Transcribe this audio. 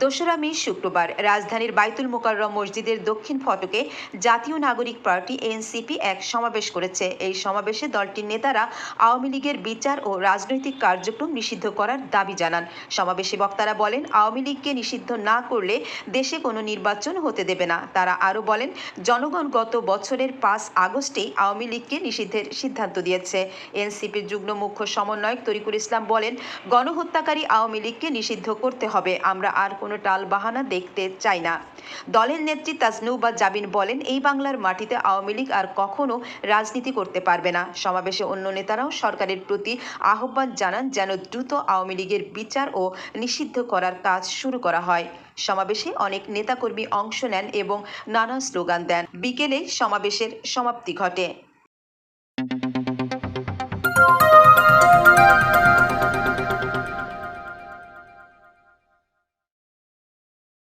দোসরা মে, শুক্রবার, রাজধানীর বাইতুল মোকাররম মসজিদের দক্ষিণ ফটকে জাতীয় নাগরিক পার্টি এনসিপি এক সমাবেশ করেছে। এই সমাবেশে দলটির নেতারা আওয়ামী লীগের বিচার ও রাজনৈতিক কার্যক্রম নিষিদ্ধ করার দাবি জানান। সমাবেশে বক্তারা বলেন, আওয়ামী লীগকে নিষিদ্ধ না করলে দেশে কোনো নির্বাচন হতে দেবে না। তারা আরও বলেন, জনগণ গত বছরের পাঁচ আগস্টেই আওয়ামী লীগকে নিষিদ্ধের সিদ্ধান্ত দিয়েছে। এনসিপির যুগ্ম মুখ্য সমন্বয়ক তরিকুল ইসলাম বলেন, গণহত্যাকারী আওয়ামী লীগকে নিষিদ্ধ করতে হবে। আমরা আর কোনো টাল বাহানা দেখতে চাই না। দলের নেত্রী তাজনুবা জাবিন বলেন, এই বাংলার মাটিতে আওয়ামী লীগ আর কখনো রাজনীতি করতে পারবে না। সমাবেশে অন্য নেতারাও সরকারের প্রতি আহ্বান জানান যেন দ্রুত আওয়ামী লীগের বিচার ও নিষিদ্ধ করার কাজ শুরু করা হয়। সমাবেশে অনেক নেতাকর্মী অংশ নেন এবং নানা স্লোগান দেন। বিকেলে সমাবেশের সমাপ্তি ঘটে।